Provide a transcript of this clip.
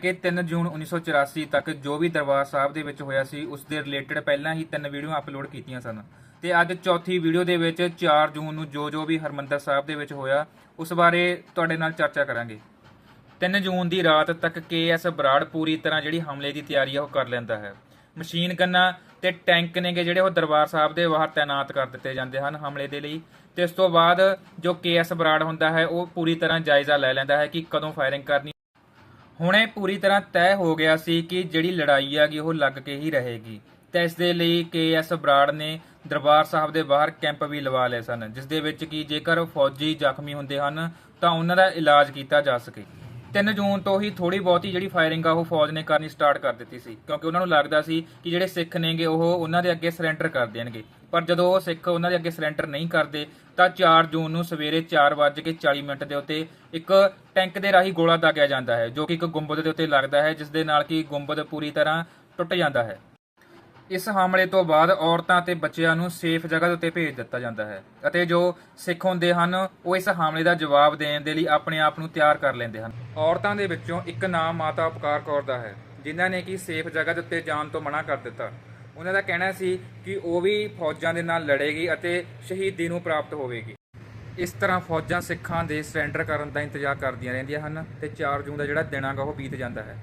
ਕਿ 3 ਜੂਨ 1984 ਤੱਕ ਜੋ ਵੀ ਦਰਬਾਰ ਸਾਹਿਬ ਦੇ ਵਿੱਚ ਹੋਇਆ ਸੀ, ਉਸ ਦੇ ਰਿਲੇਟਡ ਪਹਿਲਾਂ ਹੀ ਤਿੰਨ ਵੀਡੀਓ ਅਪਲੋਡ ਕੀਤੀਆਂ ਸਨ। ਤੇ ਅੱਜ ਚੌਥੀ ਵੀਡੀਓ ਦੇ ਵਿੱਚ 4 ਜੂਨ ਨੂੰ ਜੋ ਜੋ ਵੀ ਹਰਮੰਦਰ ਸਾਹਿਬ ਦੇ ਵਿੱਚ ਹੋਇਆ, ਉਸ ਬਾਰੇ ਤੁਹਾਡੇ ਨਾਲ ਚਰਚਾ ਕਰਾਂਗੇ। 3 ਜੂਨ ਦੀ ਰਾਤ ਤੱਕ ਕੇਐਸ ਬਰਾੜ ਪੂਰੀ ਤਰ੍ਹਾਂ ਜਿਹੜੀ ਹਮਲੇ ਦੀ ਤਿਆਰੀ ਆ, ਉਹ ਕਰ ਲੈਂਦਾ ਹੈ। ਮਸ਼ੀਨ ਗੰਨਾਂ ਤੇ ਟੈਂਕ ਨੇਗੇ ਜਿਹੜੇ ਉਹ ਦਰਬਾਰ ਸਾਹਿਬ ਦੇ ਬਾਹਰ ਤਾਇਨਾਤ ਕਰ ਦਿੱਤੇ ਜਾਂਦੇ ਹਨ ਹਮਲੇ ਦੇ ਲਈ। ਤੇ ਇਸ ਤੋਂ ਬਾਅਦ ਜੋ ਕੇਐਸ ਬਰਾੜ ਹੁੰਦਾ ਹੈ, ਉਹ ਪੂਰੀ ਤਰ੍ਹਾਂ ਜਾਇਜ਼ਾ ਲੈ ਲੈਂਦਾ ਹੈ ਕਿ ਕਦੋਂ ਫਾਇਰਿੰਗ ਕਰਨੀ ਹੁਣ ਇਹ ਪੂਰੀ ਤਰ੍ਹਾਂ ਤੈਅ ਹੋ ਗਿਆ ਸੀ ਕਿ ਜਿਹੜੀ ਲੜਾਈ ਆ ਗਈ ਉਹ ਲੱਗ ਕੇ ਹੀ ਰਹੇਗੀ। ਤੇ ਇਸ ਦੇ ਲਈ ਕੇਐਸ ਬਰਾੜ ਨੇ ਦਰਬਾਰ ਸਾਹਿਬ ਦੇ ਬਾਹਰ ਕੈਂਪ ਵੀ ਲਵਾ ਲਏ ਸਨ, ਜਿਸ ਦੇ ਵਿੱਚ ਕਿ ਜੇਕਰ ਫੌਜੀ ਜ਼ਖਮੀ ਹੁੰਦੇ ਹਨ ਤਾਂ ਉਹਨਾਂ ਦਾ ਇਲਾਜ ਕੀਤਾ ਜਾ ਸਕੇ। 3 ਜੂਨ ਤੋਂ ਹੀ ਥੋੜੀ ਬਹੁਤੀ ਜਿਹੜੀ ਫਾਇਰਿੰਗ ਆ ਉਹ ਫੌਜ ਨੇ ਕਰਨੀ ਸਟਾਰਟ ਕਰ ਦਿੱਤੀ ਸੀ, ਕਿਉਂਕਿ ਉਹਨਾਂ ਨੂੰ ਲੱਗਦਾ ਸੀ ਕਿ ਜਿਹੜੇ ਸਿੱਖ ਨੇਗੇ ਉਹ ਉਹਨਾਂ ਦੇ ਅੱਗੇ ਸਰੈਂਡਰ ਕਰ ਦੇਣਗੇ। ਪਰ ਜਦੋਂ ਉਹ ਸਿੱਖ ਉਹਨਾਂ ਦੇ ਅੱਗੇ ਸਰੈਂਡਰ ਨਹੀਂ ਕਰਦੇ, ਤਾਂ 4 ਜੂਨ ਨੂੰ ਸਵੇਰੇ 4:40 ਮਿੰਟ ਦੇ ਉੱਤੇ ਇੱਕ ਟੈਂਕ ਦੇ ਰਾਹੀਂ ਗੋਲਾ ਦਾਗਿਆ ਜਾਂਦਾ ਹੈ, ਜੋ ਕਿ ਇੱਕ ਗੁੰਬਦ ਦੇ ਉੱਤੇ ਲੱਗਦਾ ਹੈ ਜਿਸ ਦੇ ਨਾਲ ਕਿ ਗੁੰਬਦ ਪੂਰੀ ਤਰ੍ਹਾਂ ਟੁੱਟ ਜਾਂਦਾ ਹੈ। ਇਸ ਹਮਲੇ ਤੋਂ ਬਾਅਦ ਔਰਤਾਂ ਅਤੇ ਬੱਚਿਆਂ ਨੂੰ ਸੇਫ ਜਗ੍ਹਾ ਦੇ ਉੱਤੇ ਭੇਜ ਦਿੱਤਾ ਜਾਂਦਾ ਹੈ ਅਤੇ ਜੋ ਸਿੱਖ ਹੁੰਦੇ ਹਨ, ਉਹ ਇਸ ਹਮਲੇ ਦਾ ਜਵਾਬ ਦੇਣ ਦੇ ਲਈ ਆਪਣੇ ਆਪ ਨੂੰ ਤਿਆਰ ਕਰ ਲੈਂਦੇ ਹਨ। ਔਰਤਾਂ ਦੇ ਵਿੱਚੋਂ ਇੱਕ ਨਾਮ ਮਾਤਾ ਉਪਕਾਰ ਕੌਰ ਦਾ ਹੈ, ਜਿਨ੍ਹਾਂ ਨੇ ਕਿ ਸੇਫ ਜਗ੍ਹਾ ਦੇ ਉੱਤੇ ਜਾਣ ਤੋਂ ਮਨਾ ਕਰ ਦਿੱਤਾ। ਉਹਨਾਂ ਦਾ ਕਹਿਣਾ ਸੀ ਕਿ ਉਹ ਵੀ ਫੌਜਾਂ ਦੇ ਨਾਲ ਲੜੇਗੀ ਅਤੇ ਸ਼ਹੀਦੀ ਨੂੰ ਪ੍ਰਾਪਤ ਹੋਵੇਗੀ। ਇਸ ਤਰ੍ਹਾਂ ਫੌਜਾਂ ਸਿੱਖਾਂ ਦੇ ਸਰੈਂਡਰ ਕਰਨ ਦਾ ਇੰਤਜ਼ਾਰ ਕਰਦੀਆਂ ਰਹਿੰਦੀਆਂ ਹਨ ਤੇ 4 ਜੂਨ ਦਾ ਜਿਹੜਾ ਦਿਨ ਆਗਾ ਉਹ ਬੀਤ ਜਾਂਦਾ ਹੈ।